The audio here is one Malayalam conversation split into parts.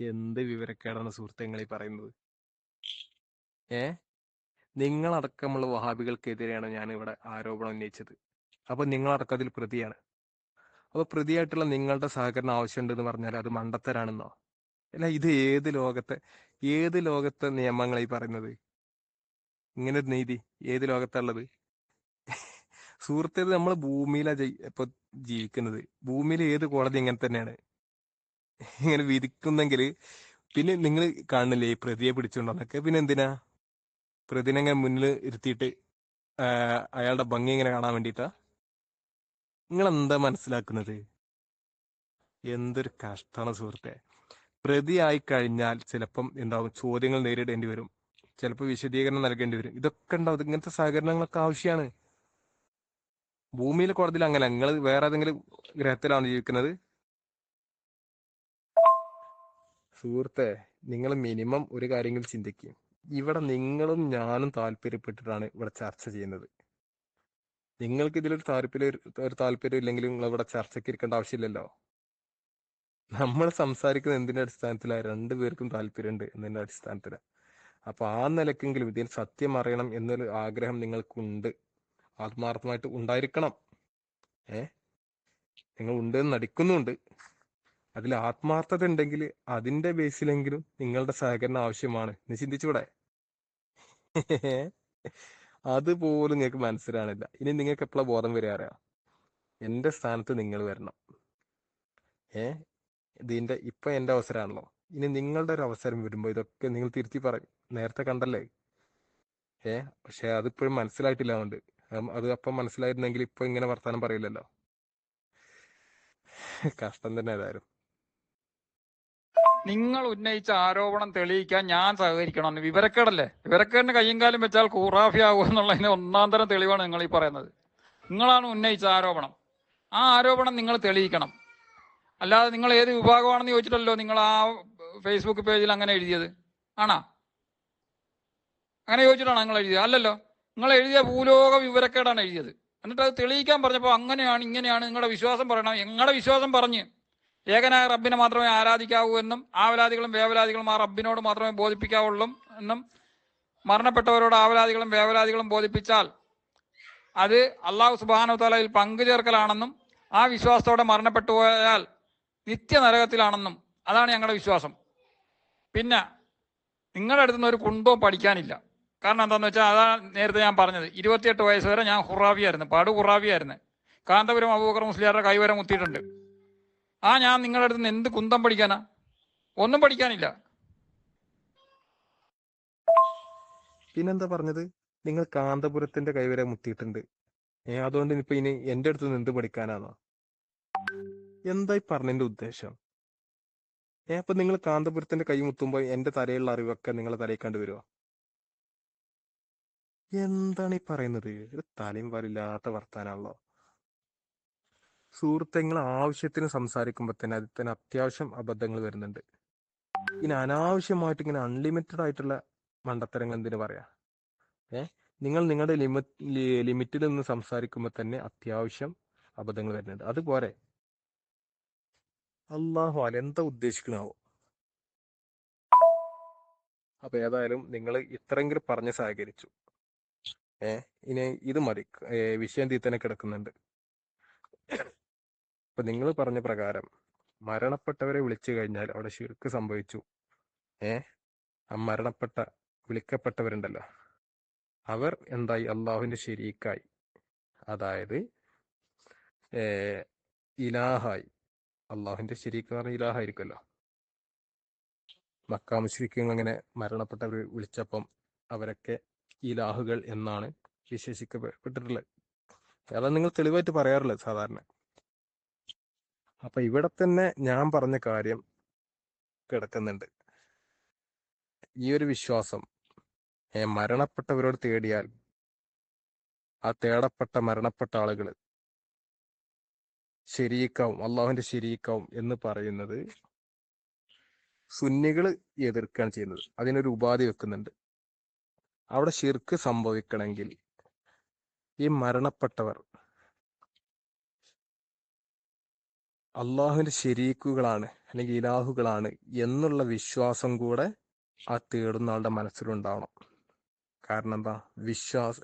എന്ത് വിവരക്കേടാണ് സുഹൃത്തുക്കളെ പറയുന്നത്? ഏ? നിങ്ങളടക്കമുള്ള വഹാബികൾക്കെതിരെയാണ് ഞാൻ ഇവിടെ ആരോപണം ഉന്നയിച്ചത്. അപ്പൊ നിങ്ങളടക്കം അതിൽ പ്രതിയാണ്. അപ്പൊ പ്രതിയായിട്ടുള്ള നിങ്ങളുടെ സഹകരണം ആവശ്യമുണ്ടെന്ന് പറഞ്ഞാൽ അത് മണ്ടത്തരാണെന്നോ? അല്ല ഇത് ഏത് ലോകത്തെ ഏത് ലോകത്തെ നിയമങ്ങളായി പറയുന്നത്? ഇങ്ങനെ നീതി ഏത് ലോകത്തുള്ളത് സുഹൃത്തേത് നമ്മൾ ഭൂമിയിലാ ജയി- ഇപ്പൊ ജീവിക്കുന്നത്. ഭൂമിയിൽ ഏത് കോടതി ഇങ്ങനെ തന്നെയാണ്. ഇങ്ങനെ വിധിക്കുന്നെങ്കിൽ പിന്നെ നിങ്ങൾ കാണില്ലേ ഈ പ്രതിയെ പിടിച്ചുകൊണ്ടൊക്കെ പിന്നെ എന്തിനാ? പ്രതിനെ ഇങ്ങനെ മുന്നിൽ ഇരുത്തിയിട്ട് അയാളുടെ ഭംഗി ഇങ്ങനെ കാണാൻ വേണ്ടിയിട്ടാ? നിങ്ങൾ എന്താ മനസ്സിലാക്കുന്നത്? എന്തൊരു കഷ്ടമാണ് സുഹൃത്തെ. ആയി കഴിഞ്ഞാൽ ചിലപ്പം എന്താവും? ചോദ്യങ്ങൾ നേരിടേണ്ടി വരും. ചിലപ്പോൾ വിശദീകരണം നൽകേണ്ടി വരും. ഇതൊക്കെ ഉണ്ടാവും. ഇങ്ങനത്തെ സഹകരണങ്ങളൊക്കെ ആവശ്യമാണ് ഭൂമിയിലെ കോടതിയിൽ അങ്ങനെ. നിങ്ങൾ വേറെ ഏതെങ്കിലും ഗ്രഹത്തിലാണ് ജീവിക്കുന്നത്? സുഹൃത്തെ നിങ്ങൾ മിനിമം ഒരു കാര്യങ്ങൾ ചിന്തിക്കും. ഇവിടെ നിങ്ങളും ഞാനും താല്പര്യപ്പെട്ടിട്ടാണ് ഇവിടെ ചർച്ച ചെയ്യുന്നത്. നിങ്ങൾക്ക് ഇതിലൊരു താല്പര്യം ഒരു താല്പര്യം ഇല്ലെങ്കിൽ നിങ്ങൾ ഇവിടെ ചർച്ചയ്ക്ക് ഇരിക്കേണ്ട ആവശ്യമില്ലല്ലോ. നമ്മൾ സംസാരിക്കുന്ന എന്തിന്റെ അടിസ്ഥാനത്തിലാണ്? രണ്ടുപേർക്കും താല്പര്യമുണ്ട് എന്നതിന്റെ അടിസ്ഥാനത്തിലാണ് അപ്പൊ ആ നിലക്കെങ്കിലും ഇതിൽ സത്യം അറിയണം എന്നൊരു ആഗ്രഹം നിങ്ങൾക്കുണ്ട്. ആത്മാർത്ഥമായിട്ട് ഉണ്ടായിരിക്കണം. ഏ? നിങ്ങൾ ഉണ്ടെന്ന് നടിക്കുന്നുണ്ട് അതിൽ ആത്മാർത്ഥത ഉണ്ടെങ്കിൽ അതിന്റെ ബേസിലെങ്കിലും നിങ്ങളുടെ സഹകരണം ആവശ്യമാണ്. നീ ചിന്തിച്ചൂടെ അതുപോലും നിങ്ങൾക്ക് മനസ്സിലാണില്ല ഇനി നിങ്ങൾക്ക് എപ്പോഴാ ബോധം വരിക അറിയാം? എന്റെ സ്ഥാനത്ത് നിങ്ങൾ വരണം. ഏ? ഇതിന്റെ ഇപ്പൊ എന്റെ അവസരമാണല്ലോ. ഇനി നിങ്ങളുടെ ഒരു അവസരം വരുമ്പോ ഇതൊക്കെ നിങ്ങൾ തിരുത്തി പറയും. നേരത്തെ കണ്ടല്ലേ? ഏ? പക്ഷെ അതിപ്പോഴും മനസ്സിലായിട്ടില്ല അതുകൊണ്ട്. അത് അപ്പം മനസ്സിലായിരുന്നെങ്കിൽ ഇപ്പൊ ഇങ്ങനെ വർത്താനം പറയില്ലല്ലോ. കഷ്ടം തന്നെ ഏതായാലും. നിങ്ങൾ ഉന്നയിച്ച ആരോപണം തെളിയിക്കാൻ ഞാൻ സഹകരിക്കണം. വിവരക്കേടല്ലേ? വിവരക്കേടിന് കയ്യും കാലും വെച്ചാൽ ഖുറാഫി ആകും എന്നുള്ളതിന് ഒന്നാം തരം തെളിവാണ് നിങ്ങൾ ഈ പറയുന്നത്. നിങ്ങളാണ് ഉന്നയിച്ച ആരോപണം. ആ ആരോപണം നിങ്ങൾ തെളിയിക്കണം. അല്ലാതെ നിങ്ങൾ ഏത് വിഭാഗമാണെന്ന് ചോദിച്ചിട്ടല്ലോ നിങ്ങൾ ആ ഫേസ്ബുക്ക് പേജിൽ അങ്ങനെ എഴുതിയത്? ആണാ? അങ്ങനെ ചോദിച്ചിട്ടാണ് നിങ്ങൾ എഴുതിയത്? അല്ലല്ലോ. നിങ്ങൾ എഴുതിയ ഭൂലോക വിവരക്കേടാണ് എഴുതിയത്. എന്നിട്ട് അത് തെളിയിക്കാൻ പറഞ്ഞപ്പോൾ അങ്ങനെയാണ് ഇങ്ങനെയാണ് നിങ്ങളുടെ വിശ്വാസം പറയണം. നിങ്ങളുടെ വിശ്വാസം പറഞ്ഞ് ഏകനായ റബ്ബിനെ മാത്രമേ ആരാധിക്കാവൂ എന്നും ആവലാദികളും വേവലാദികളും ആ റബ്ബിനോട് മാത്രമേ ബോധിപ്പിക്കാവുള്ളൂ എന്നും മരണപ്പെട്ടവരോട് ആവലാദികളും വേവലാദികളും ബോധിപ്പിച്ചാൽ അത് അള്ളാഹു സുബാനു തലയിൽ പങ്കുചേർക്കലാണെന്നും ആ വിശ്വാസത്തോടെ മരണപ്പെട്ടു പോയാൽ നിത്യനരകത്തിലാണെന്നും അതാണ് ഞങ്ങളുടെ വിശ്വാസം. പിന്നെ നിങ്ങളുടെ അടുത്തുനിന്ന് ഒരു കുന്തവും പഠിക്കാനില്ല. കാരണം എന്താണെന്ന് വെച്ചാൽ അതാ നേരത്തെ ഞാൻ പറഞ്ഞത് ഇരുപത്തിയെട്ട് വയസ്സ് വരെ ഞാൻ ഹുറാവിയായിരുന്നു പാടു ഹുറാവിയായിരുന്നു കാന്തപുരം അബൂബക്കർ മുസ്ലിയാരുടെ കൈവരെ മുത്തിയിട്ടുണ്ട്. ആ ഞാൻ നിങ്ങളുടെ അടുത്ത് നിന്ന് എന്ത് കുന്തം പഠിക്കാനാ? ഒന്നും പഠിക്കാനില്ല. പിന്നെന്താ പറഞ്ഞത്? നിങ്ങൾ കാന്തപുരത്തിന്റെ കൈവരെ മുത്തിയിട്ടുണ്ട് അതുകൊണ്ട് ഇനിയിപ്പൊ ഇനി എന്റെ അടുത്ത് നിന്ന് എന്ത് പഠിക്കാനാണോ എന്തായി പറഞ്ഞതിന്റെ ഉദ്ദേശം? ഏ അപ്പൊ നിങ്ങൾ കാന്തപുരത്തിന്റെ കൈ മുത്തുമ്പോ എന്റെ തലയിലുള്ള അറിവൊക്കെ നിങ്ങളെ തലയിൽ കണ്ടുവരുമോ എന്താണ് ഈ പറയുന്നത്? ഒരു തലയും പാലില്ലാത്ത വർത്താനാണല്ലോ. സുഹൃത്തുക്കൾ ആവശ്യത്തിന് സംസാരിക്കുമ്പോൾ തന്നെ അതിൽ തന്നെ അത്യാവശ്യം അബദ്ധങ്ങൾ വരുന്നുണ്ട്. ഇനി അനാവശ്യമായിട്ട് ഇങ്ങനെ അൺലിമിറ്റഡ് ആയിട്ടുള്ള മണ്ടത്തരങ്ങൾ എന്തിനു പറയാ? ഏ? നിങ്ങൾ നിങ്ങളുടെ ലിമിറ്റ് ലിമിറ്റിൽ നിന്ന് സംസാരിക്കുമ്പോൾ തന്നെ അത്യാവശ്യം അബദ്ധങ്ങൾ വരുന്നുണ്ട്. അതുപോലെ അള്ളാഹു എന്താ ഉദ്ദേശിക്കണാവോ? അപ്പൊ ഏതായാലും നിങ്ങൾ ഇത്രയെങ്കിലും പറഞ്ഞ് സഹകരിച്ചു. ഏ? ഇനി ഇത് മതി. വിഷയം തീ തന്നെ കിടക്കുന്നുണ്ട്. അപ്പൊ നിങ്ങൾ പറഞ്ഞ പ്രകാരം മരണപ്പെട്ടവരെ വിളിച്ചു കഴിഞ്ഞാൽ അവിടെ ശിർക്ക് സംഭവിച്ചു. ഏ? ആ മരണപ്പെട്ട വിളിക്കപ്പെട്ടവരുണ്ടല്ലോ. അവർ എന്തായി? അള്ളാഹുവിന്റെ ശരീക്കായി. അതായത് ഇലാഹായി. അള്ളാഹുവിന്റെ ശരീക്ക് പറഞ്ഞ ഇലാഹായിരിക്കുമല്ലോ. മക്കാ മുശ്രിക്കുകൾ അങ്ങനെ മരണപ്പെട്ടവർ വിളിച്ചപ്പം അവരൊക്കെ ഇലാഹുകൾ എന്നാണ് വിശേഷിക്കപ്പെട്ടിട്ടുള്ളത്. അതാണ് നിങ്ങൾ തെളിവായിട്ട് പറയാറുള്ളത് സാധാരണ. അപ്പൊ ഇവിടെ തന്നെ ഞാൻ പറഞ്ഞ കാര്യം കിടക്കുന്നുണ്ട്. ഈ ഒരു വിശ്വാസം മരണപ്പെട്ടവരോട് തേടിയാൽ ആ തേടപ്പെട്ട മരണപ്പെട്ട ആളുകൾ ശരിയിക്കാവും അള്ളാഹുവിന്റെ ശരിയിക്കാവും എന്ന് പറയുന്നത് സുന്നികൾ എതിർക്കുകയാണ് ചെയ്യുന്നത്. അതിനൊരു ഉപാധി വെക്കുന്നുണ്ട്. അവിടെ ശിർക്ക് സംഭവിക്കണമെങ്കിൽ ഈ മരണപ്പെട്ടവർ അള്ളാഹുവിന്റെ ശരീക്കുകളാണ് അല്ലെങ്കിൽ ഇലാഹുകളാണ് എന്നുള്ള വിശ്വാസം കൂടെ ആ തേടുന്ന ആളുടെ മനസ്സിലുണ്ടാവണം. കാരണം എന്താ? വിശ്വാസ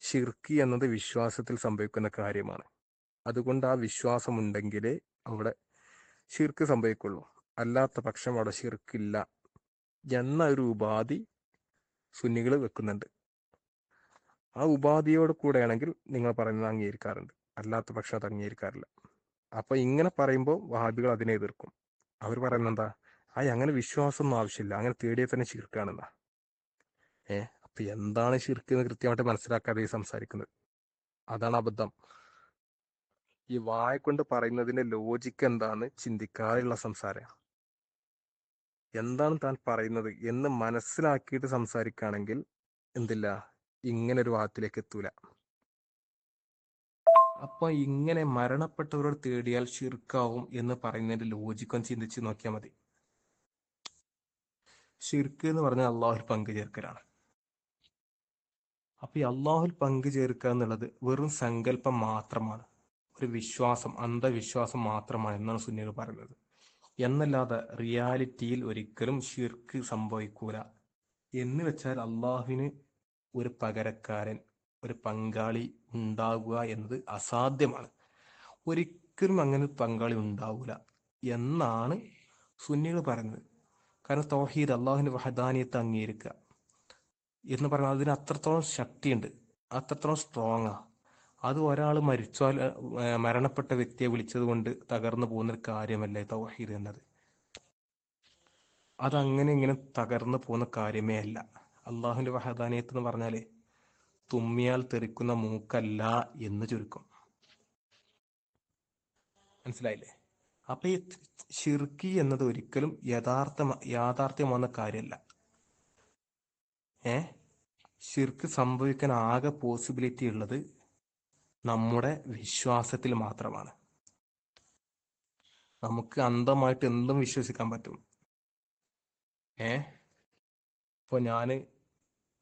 ഷിർക്കി എന്നത് വിശ്വാസത്തിൽ സംഭവിക്കുന്ന കാര്യമാണ്. അതുകൊണ്ട് ആ വിശ്വാസം ഉണ്ടെങ്കിലേ അവിടെ ഷിർക്ക് സംഭവിക്കുള്ളൂ. അല്ലാത്ത പക്ഷം അവിടെ ഷിർക്കില്ല എന്ന ഒരു ഉപാധി സുന്നികൾ വെക്കുന്നുണ്ട്. ആ ഉപാധിയോട് കൂടെയാണെങ്കിൽ നിങ്ങൾ പറയുന്നത് അംഗീകരിക്കാറുണ്ട്. അല്ലാത്ത പക്ഷം അത് അംഗീകരിക്കാറില്ല. അപ്പൊ ഇങ്ങനെ പറയുമ്പോൾ വഹാബികൾ അതിനെ എതിർക്കും. അവർ പറയുന്നത് എന്താ? ആ അങ്ങനെ വിശ്വാസമൊന്നും ആവശ്യമില്ല. അങ്ങനെ തേടിയ തന്നെ ചിർക്കാണെന്നാ. ഏ അപ്പൊ എന്താണ് ചിർക്ക് എന്ന് കൃത്യമായിട്ട് മനസ്സിലാക്കാതെ സംസാരിക്കുന്നത്? അതാണ് അബദ്ധം. ഈ വായ കൊണ്ട് പറയുന്നതിന്റെ ലോജിക്ക് എന്താണ്? ചിന്തിക്കാതെയുള്ള സംസാരം. എന്താണ് താൻ പറയുന്നത് എന്ന് മനസ്സിലാക്കിയിട്ട് സംസാരിക്കുകയാണെങ്കിൽ എന്തില്ല? ഇങ്ങനെ ഒരു വാദത്തിലേക്ക് എത്തൂല. അപ്പൊ ഇങ്ങനെ മരണപ്പെട്ടവരോട് തേടിയാൽ ഷിർക്കാവും എന്ന് പറയുന്നതിന്റെ ലോജിക്കും ചിന്തിച്ച് നോക്കിയാൽ മതി. ഷിർക്ക് എന്ന് പറഞ്ഞാൽ അള്ളാഹുൽ പങ്കു ചേർക്കലാണ്. അപ്പൊ ഈ അള്ളാഹുൽ പങ്കു ചേർക്കുക എന്നുള്ളത് വെറും സങ്കല്പം മാത്രമാണ്. ഒരു വിശ്വാസം അന്ധവിശ്വാസം മാത്രമാണ് എന്നാണ് സുന്നികൾ പറയുന്നത്. എന്നല്ലാതെ റിയാലിറ്റിയിൽ ഒരിക്കലും ഷിർക്ക് സംഭവിക്കൂല. എന്ന് വെച്ചാൽ അള്ളാഹുവിന് ഒരു പകരക്കാരൻ ഒരു പങ്കാളി ഉണ്ടാവുക എന്നത് അസാധ്യമാണ്. ഒരിക്കലും അങ്ങനെ പങ്കാളി ഉണ്ടാവില്ല എന്നാണ് സുന്നികൾ പറയുന്നത്. കാരണം തോഹീദ് അള്ളാഹുവിന്റെ വഹദാനിയത്തെ അംഗീകരിക്കുക എന്ന് പറഞ്ഞാൽ അതിന് അത്രത്തോളം ശക്തിയുണ്ട് അത്രത്തോളം സ്ട്രോങ് ആ. അത് ഒരാൾ മരിച്ചാൽ മരണപ്പെട്ട വ്യക്തിയെ വിളിച്ചത് കൊണ്ട് തകർന്നു പോകുന്ന കാര്യമല്ലേ തൗഹീദ് എന്നത്? അതങ്ങനെ ഇങ്ങനെ തകർന്നു പോകുന്ന കാര്യമേ അല്ല. അള്ളാഹുവിന്റെ വഹദാനിയത്ത് എന്ന് പറഞ്ഞാൽ തുമ്മിയാൽ തെറിക്കുന്ന മൂക്കല്ല എന്ന് ചുരുക്കം. മനസ്സിലായില്ലേ? അപ്പൊ ഈ ഷിർക്കി എന്നത് ഒരിക്കലും യഥാർത്ഥ യാഥാർത്ഥ്യമാകുന്ന കാര്യമല്ല ഏ? ഷിർക്ക് സംഭവിക്കാൻ ആകെ പോസിബിലിറ്റി ഉള്ളത് നമ്മുടെ വിശ്വാസത്തിൽ മാത്രമാണ്. നമുക്ക് അന്ധമായിട്ട് എന്തും വിശ്വസിക്കാൻ പറ്റും. ഏ? ഇപ്പൊ ഞാൻ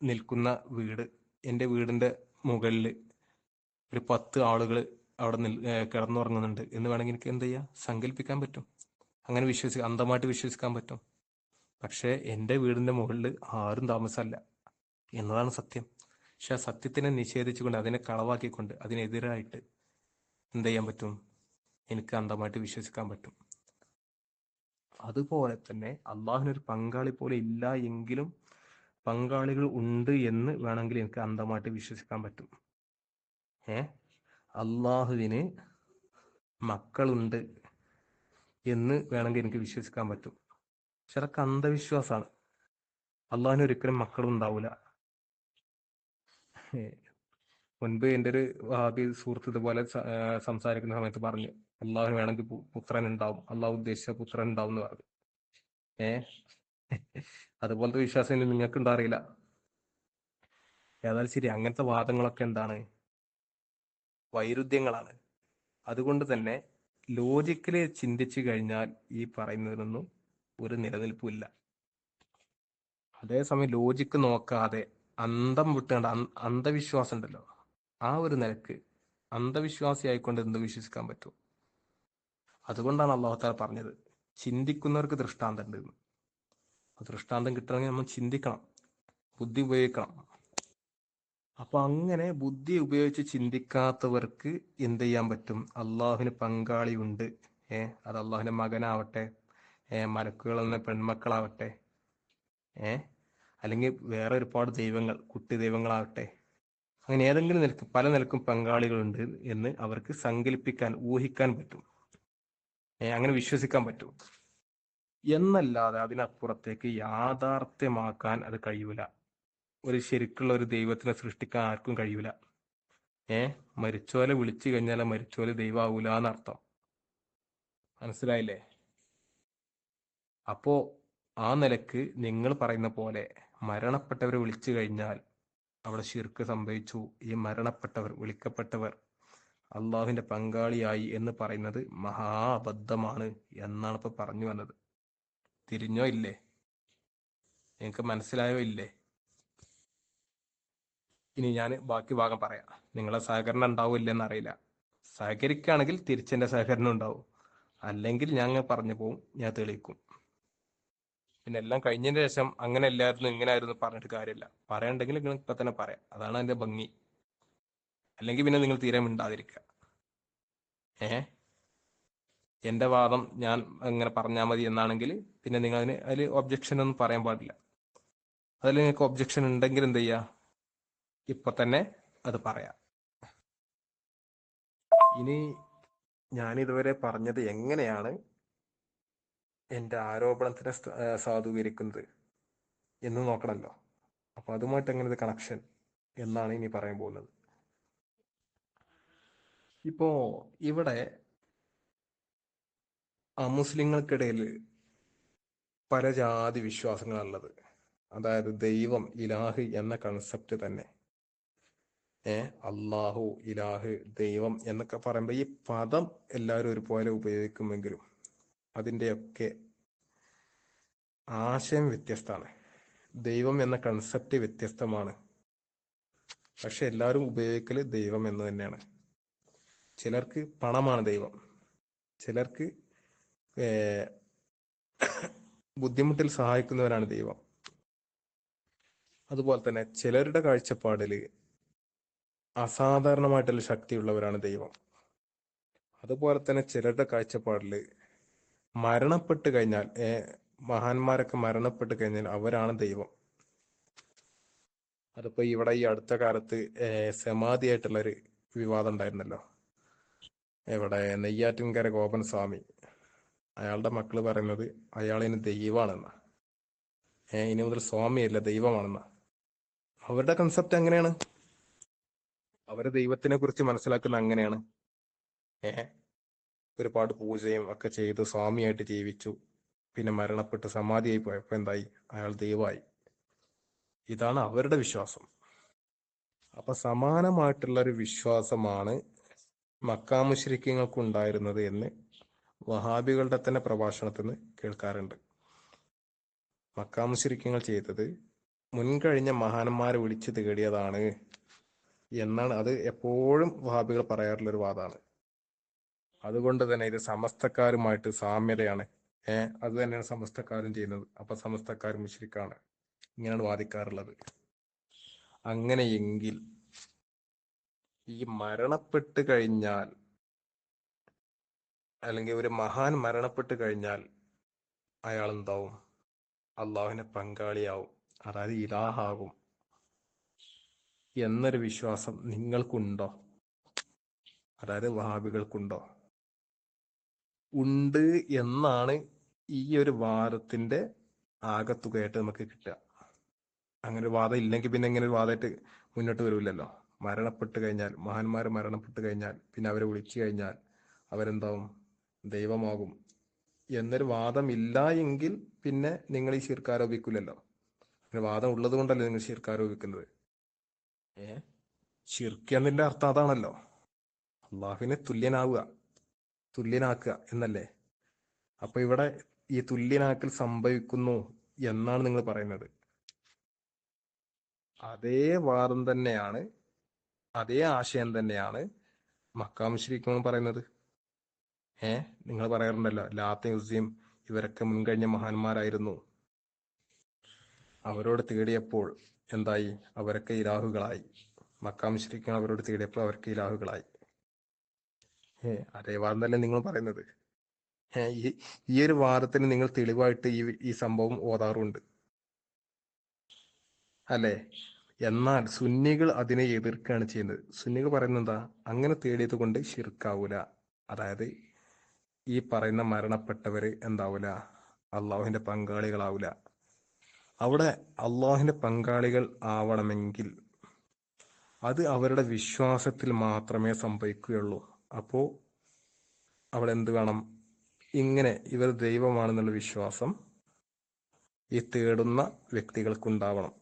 നിൽക്കുന്ന വീട് എന്റെ വീടിന്റെ മുകളിൽ ഒരു പത്ത് ആളുകൾ അവിടെ നിൽ കിടന്നുറങ്ങുന്നുണ്ട്. എന്ന് വേണമെങ്കിൽ എനിക്ക് എന്ത് ചെയ്യാം? സങ്കല്പിക്കാൻ പറ്റും. അങ്ങനെ വിശ്വസി അന്ധമായിട്ട് വിശ്വസിക്കാൻ പറ്റും. പക്ഷേ എന്റെ വീടിന്റെ മുകളിൽ ആരും താമസമല്ല. എന്നതാണ് സത്യം. പക്ഷെ ആ സത്യത്തിനെ നിഷേധിച്ചുകൊണ്ട് അതിനെ കളവാക്കിക്കൊണ്ട് അതിനെതിരായിട്ട് എന്ത് ചെയ്യാൻ പറ്റും? എനിക്ക് അന്ധമായിട്ട് വിശ്വസിക്കാൻ പറ്റും. അതുപോലെ തന്നെ അള്ളാഹുവിനൊരു പങ്കാളി പോലെ ഇല്ല എങ്കിലും പങ്കാളികൾ ഉണ്ട് എന്ന് വേണമെങ്കിൽ എനിക്ക് അന്ധമായിട്ട് വിശ്വസിക്കാൻ പറ്റും. ഏ? അള്ളാഹുവിന് മക്കളുണ്ട് എന്ന് വേണമെങ്കിൽ എനിക്ക് വിശ്വസിക്കാൻ പറ്റും. പക്ഷെ അതൊക്കെ അന്ധവിശ്വാസമാണ്. അള്ളാഹിന് ഒരിക്കലും മക്കളുണ്ടാവൂല. ഏ, മുൻപ് എന്റെ ഒരു ഭാഗ്യ സുഹൃത്ത് ഇതുപോലെ സംസാരിക്കുന്ന സമയത്ത് പറഞ്ഞു അള്ളാഹു വേണമെങ്കിൽ പുത്രൻ ഉണ്ടാവും. അള്ളാഹു ഉദ്ദേശിച്ച പുത്രൻ ഉണ്ടാവും എന്ന് പറഞ്ഞു. ഏ? അതുപോലത്തെ വിശ്വാസം ഇനി നിങ്ങൾക്ക് ഉണ്ടാറിയില്ല ഏതായാലും ശരി അങ്ങനത്തെ വാദങ്ങളൊക്കെ എന്താണ്? വൈരുദ്ധ്യങ്ങളാണ്. അതുകൊണ്ട് തന്നെ ലോജിക്കലി ചിന്തിച്ചു കഴിഞ്ഞാൽ ഈ പറയുന്നതിനൊന്നും ഒരു നിലനിൽപ്പില്ല അതേസമയം ലോജിക്ക് നോക്കാതെ അന്തം വിട്ടുകൊണ്ട് അന്ധവിശ്വാസം ഉണ്ടല്ലോ. ആ ഒരു നിലയ്ക്ക് അന്ധവിശ്വാസി ആയിക്കൊണ്ട് എന്ത് വിശ്വസിക്കാൻ പറ്റും? അതുകൊണ്ടാണ് അള്ളാഹുത്താല പറഞ്ഞത് ചിന്തിക്കുന്നവർക്ക് ദൃഷ്ടാന്തം ഉണ്ട് എന്ന്. ആ ദൃഷ്ടാന്തം കിട്ടണമെങ്കിൽ നമ്മൾ ചിന്തിക്കണം. ബുദ്ധി ഉപയോഗിക്കണം. അപ്പൊ അങ്ങനെ ബുദ്ധി ഉപയോഗിച്ച് ചിന്തിക്കാത്തവർക്ക് എന്ത് ചെയ്യാൻ പറ്റും? അള്ളാഹുവിന് പങ്കാളിയുണ്ട്. ഏ അത് അള്ളാഹുവിന്റെ മകനാവട്ടെ ഏ മലക്കുകൾ എന്ന പെൺമക്കളാവട്ടെ ഏ അല്ലെങ്കിൽ വേറെ ഒരുപാട് ദൈവങ്ങൾ കുട്ടി ദൈവങ്ങളാവട്ടെ അങ്ങനെ ഏതെങ്കിലും നിലയ്ക്ക് പല നിലക്കും പങ്കാളികളുണ്ട് എന്ന് അവർക്ക് സങ്കല്പിക്കാൻ ഊഹിക്കാൻ പറ്റും. അങ്ങനെ വിശ്വസിക്കാൻ പറ്റും. എന്നല്ലാതെ അതിനപ്പുറത്തേക്ക് യാഥാർത്ഥ്യമാക്കാൻ അത് കഴിയൂല. ഒരു ശരിക്കുള്ള ഒരു ദൈവത്തിനെ സൃഷ്ടിക്കാൻ ആർക്കും കഴിയൂല. ഏ? മരിച്ചോലെ വിളിച്ചു കഴിഞ്ഞാൽ മരിച്ചോലെ ദൈവാവൂല എന്നർത്ഥം മനസ്സിലായില്ലേ? അപ്പോ ആ നിലയ്ക്ക് നിങ്ങൾ പറയുന്ന പോലെ മരണപ്പെട്ടവരെ വിളിച്ചു കഴിഞ്ഞാൽ അവിടെ ശിർക്ക് സംഭവിച്ചു. ഈ മരണപ്പെട്ടവർ വിളിക്കപ്പെട്ടവർ അള്ളാഹുവിന്റെ പങ്കാളിയായി എന്ന് പറയുന്നത് മഹാ അബദ്ധമാണ് എന്നാണ് ഇപ്പൊ പറഞ്ഞു വന്നത്. തിരിഞ്ഞോ ഇല്ലേ? നിങ്ങൾക്ക് മനസ്സിലായോ ഇല്ലേ? ഇനി ഞാൻ ബാക്കി ഭാഗം പറയാം. നിങ്ങളെ സഹകരണം ഉണ്ടാവും ഇല്ലെന്ന് അറിയില്ല. സഹകരിക്കുകയാണെങ്കിൽ തിരിച്ചെന്റെ സഹകരണം ഉണ്ടാവും. അല്ലെങ്കിൽ ഞങ്ങൾ പറഞ്ഞു പോവും ഞാൻ തെളിയിക്കും. പിന്നെ എല്ലാം കഴിഞ്ഞതിന് ശേഷം അങ്ങനെ അല്ലായിരുന്നു ഇങ്ങനെ ആയിരുന്നു പറഞ്ഞിട്ട് കാര്യമില്ല. പറയണ്ടെങ്കിൽ നിങ്ങൾ ഇപ്പൊ തന്നെ പറയാം. അതാണ് അതിന്റെ ഭംഗി. അല്ലെങ്കിൽ പിന്നെ നിങ്ങൾ തീരെ മിണ്ടാതിരിക്കുക. ഏ എന്റെ വാദം ഞാൻ ഇങ്ങനെ പറഞ്ഞാൽ മതി എന്നാണെങ്കിൽ പിന്നെ നിങ്ങൾ അതിന് അതിൽ ഒബ്ജക്ഷൻ ഒന്നും പറയാൻ പാടില്ല. അതിൽ നിങ്ങൾക്ക് ഒബ്ജക്ഷൻ ഉണ്ടെങ്കിൽ എന്ത് ചെയ്യാ? ഇപ്പൊ തന്നെ അത് പറയാം. ഇനി ഞാൻ ഇതുവരെ പറഞ്ഞത് എങ്ങനെയാണ് എന്റെ ആരോപണത്തിനെ സാധൂകരിക്കുന്നത് എന്ന് നോക്കണമല്ലോ അപ്പൊ അതുമായിട്ട് എങ്ങനെ കണക്ഷൻ എന്നാണ് ഇനി പറയാൻ പോകുന്നത്. ഇപ്പോ ഇവിടെ അമുസ്ലിങ്ങൾക്കിടയിൽ പല ജാതി വിശ്വാസങ്ങളുള്ളത് അതായത് ദൈവം ഇലാഹ് എന്ന കൺസെപ്റ്റ് തന്നെ. ഏ അള്ളാഹു ഇലാഹ് ദൈവം എന്നൊക്കെ പറയുമ്പോൾ ഈ പദം എല്ലാവരും ഒരുപോലെ ഉപയോഗിക്കുമെങ്കിലും അതിന്റെയൊക്കെ ആശയം വ്യത്യസ്തമാണ്. ദൈവം എന്ന കൺസെപ്റ്റ് വ്യത്യസ്തമാണ്. പക്ഷെ എല്ലാവരും ഉപയോഗിക്കൽ ദൈവം എന്ന് തന്നെയാണ്. ചിലർക്ക് പണമാണ് ദൈവം. ചിലർക്ക് ബുദ്ധിമുട്ടിൽ സഹായിക്കുന്നവരാണ് ദൈവം. അതുപോലെ തന്നെ ചിലരുടെ കാഴ്ചപ്പാടിൽ അസാധാരണമായിട്ടുള്ള ശക്തിയുള്ളവരാണ് ദൈവം. അതുപോലെ തന്നെ ചിലരുടെ കാഴ്ചപ്പാടിൽ മരണപ്പെട്ട് കഴിഞ്ഞാൽ മഹാന്മാരൊക്കെ മരണപ്പെട്ട് കഴിഞ്ഞാൽ അവരാണ് ദൈവം. അതിപ്പോ ഇവിടെ ഈ അടുത്ത കാലത്ത് സമാധി സമാധിയായിട്ടുള്ളൊരു വിവാദം ഉണ്ടായിരുന്നല്ലോ. ഇവിടെ നെയ്യാറ്റിൻകര ഗോപൻ സ്വാമി. അയാളുടെ മക്കൾ പറയുന്നത് അയാൾ ഇനി ദൈവമാണെന്ന. ഏ ഇനി മുതൽ സ്വാമിയല്ല ദൈവമാണെന്ന. അവരുടെ കൺസെപ്റ്റ് എങ്ങനെയാണ്? അവരെ ദൈവത്തിനെ കുറിച്ച് മനസ്സിലാക്കുന്ന അങ്ങനെയാണ്. ഏ ഒരുപാട് പൂജയും ഒക്കെ ചെയ്ത് സ്വാമിയായിട്ട് ജീവിച്ചു. പിന്നെ മരണപ്പെട്ട് സമാധിയായി പോയപ്പോ എന്തായി? അയാൾ ദൈവമായി. ഇതാണ് അവരുടെ വിശ്വാസം. അപ്പൊ സമാനമായിട്ടുള്ള ഒരു വിശ്വാസമാണ് മക്കാമുശ്രിക്കങ്ങൾക്കുണ്ടായിരുന്നത് എന്ന് വഹാബികളുടെ തന്നെ പ്രഭാഷണത്തിൽ നിന്ന് കേൾക്കാറുണ്ട് മക്കാമുശിരിക്കങ്ങൾ ചെയ്തത് മുൻകഴിഞ്ഞ മഹാന്മാരെ വിളിച്ചു തേടിയതാണ് എന്നാണ് അത് എപ്പോഴും വഹാബികൾ പറയാറുള്ള ഒരു വാദമാണ് അതുകൊണ്ട് തന്നെ ഇത് സമസ്തക്കാരുമായിട്ട് സാമ്യതയാണ്. ഏഹ് അത് തന്നെയാണ് സമസ്തക്കാരും ചെയ്യുന്നത്. അപ്പൊ സമസ്തക്കാരും മുശ്രിക്കാണ് ഇങ്ങനെയാണ് വാദിക്കാറുള്ളത്. അങ്ങനെയെങ്കിൽ ഈ മരണപ്പെട്ട് കഴിഞ്ഞാൽ അല്ലെങ്കിൽ ഒരു മഹാൻ മരണപ്പെട്ട് കഴിഞ്ഞാൽ അയാൾ എന്താവും അള്ളാഹുവിനെ പങ്കാളിയാവും. അതായത് ഇലാഹാകും. എന്നൊരു വിശ്വാസം നിങ്ങൾക്കുണ്ടോ? അതായത് വഹാബികൾക്കുണ്ടോ? ഉണ്ട് എന്നാണ് ഈ ഒരു വാദത്തിന്റെ ആകത്തുകയായിട്ട് നമുക്ക് കിട്ടുക. അങ്ങനെ ഒരു വാദം ഇല്ലെങ്കിൽ പിന്നെ ഇങ്ങനെ ഒരു വാദമായിട്ട് മുന്നോട്ട് വരില്ലല്ലോ. മരണപ്പെട്ട് കഴിഞ്ഞാൽ മഹാന്മാർ മരണപ്പെട്ട് കഴിഞ്ഞാൽ പിന്നെ അവരെ വിളിച്ചു കഴിഞ്ഞാൽ അവരെന്താവും? ദൈവമാകും. എന്നൊരു വാദം ഇല്ല എങ്കിൽ പിന്നെ നിങ്ങൾ ഈ ശിർക്ക് പിന്നെ വാദം ഉള്ളത് കൊണ്ടല്ലേ നിങ്ങൾ ശിർക്കാരോപിക്കുന്നത്? ഏ? ശിർക്ക് എന്നതിന്റെ അർത്ഥം അതാണല്ലോ. അള്ളാഹുവിനെ തുല്യനാവുക തുല്യനാക്കുക എന്നല്ലേ? അപ്പൊ ഇവിടെ ഈ തുല്യനാക്കൽ സംഭവിക്കുന്നു എന്നാണ് നിങ്ങൾ പറയുന്നത്. അതേ വാദം തന്നെയാണ് അതേ ആശയം തന്നെയാണ് മക്കാം ശരിക്കും പറയുന്നത്. ഏ? നിങ്ങൾ പറയാറുണ്ടല്ലോ ലാത്തയും ഉസിയും ഇവരൊക്കെ മുൻകഴിഞ്ഞ മഹാന്മാരായിരുന്നു. അവരോട് തേടിയപ്പോൾ എന്തായി? അവരൊക്കെ ഇലാഹുകളായി. മക്കാം ശരിക്കും അവരോട് തേടിയപ്പോൾ അവർക്ക് ഇലാഹുകളായി. ഏ അതേ തന്നെ നിങ്ങൾ പറയുന്നത്. ഈ ഈ ഒരു വാദത്തിന് നിങ്ങൾ തെളിവായിട്ട് ഈ ഈ സംഭവം ഓതാറുണ്ട്. അല്ലേ? എന്നാൽ സുന്നികൾ അതിനെ എതിർക്കുകയാണ് ചെയ്യുന്നത്. സുന്നികൾ പറയുന്നത് എന്താ? അങ്ങനെ തേടിയത് കൊണ്ട് ഷിർക്കാവൂല അതായത് ഈ പറയുന്ന മരണപ്പെട്ടവര് എന്താവൂല? അള്ളാഹുവിന്റെ പങ്കാളികളാവൂല. അവിടെ അള്ളാഹുവിന്റെ പങ്കാളികൾ ആവണമെങ്കിൽ അത് അവരുടെ വിശ്വാസത്തിൽ മാത്രമേ സംഭവിക്കുകയുള്ളൂ. അപ്പോ അവിടെ എന്ത് വേണം? ഇങ്ങനെ ഇവർ ദൈവമാണെന്നുള്ള വിശ്വാസം ഈ തേടുന്ന വ്യക്തികൾക്കുണ്ടാവണം.